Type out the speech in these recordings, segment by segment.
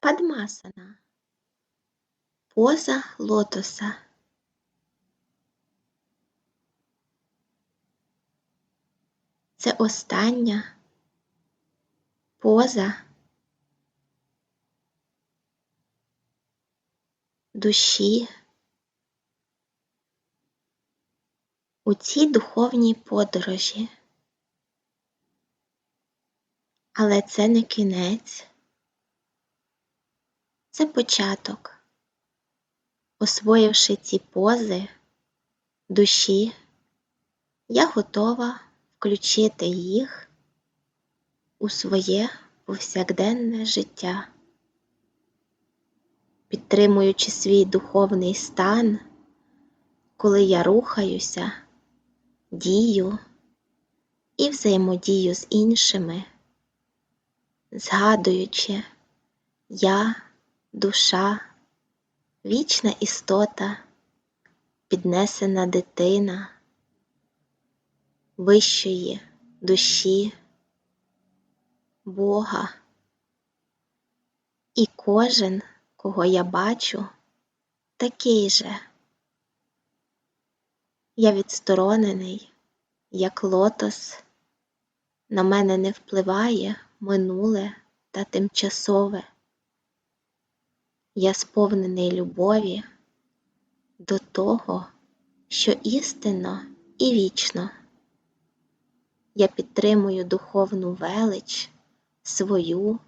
Падмасана. Поза лотоса. Це остання поза душі у цій духовній подорожі. Але це не кінець, це початок. Освоївши ці пози душі, я готова включити їх у своє повсякденне життя, підтримуючи свій духовний стан, коли я рухаюся, дію і взаємодію з іншими, згадуючи я, душа, вічна істота, піднесена дитина вищої душі, Бога. І кожен, кого я бачу, такий же. Я відсторонений, як лотос, на мене не впливає минуле та тимчасове. Я сповнений любові до того, що істинно і вічно. Я підтримую духовну велич свою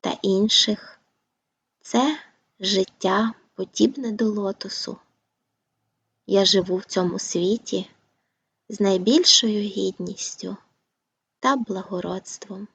та інших. Це життя подібне до лотосу. Я живу в цьому світі з найбільшою гідністю та благородством.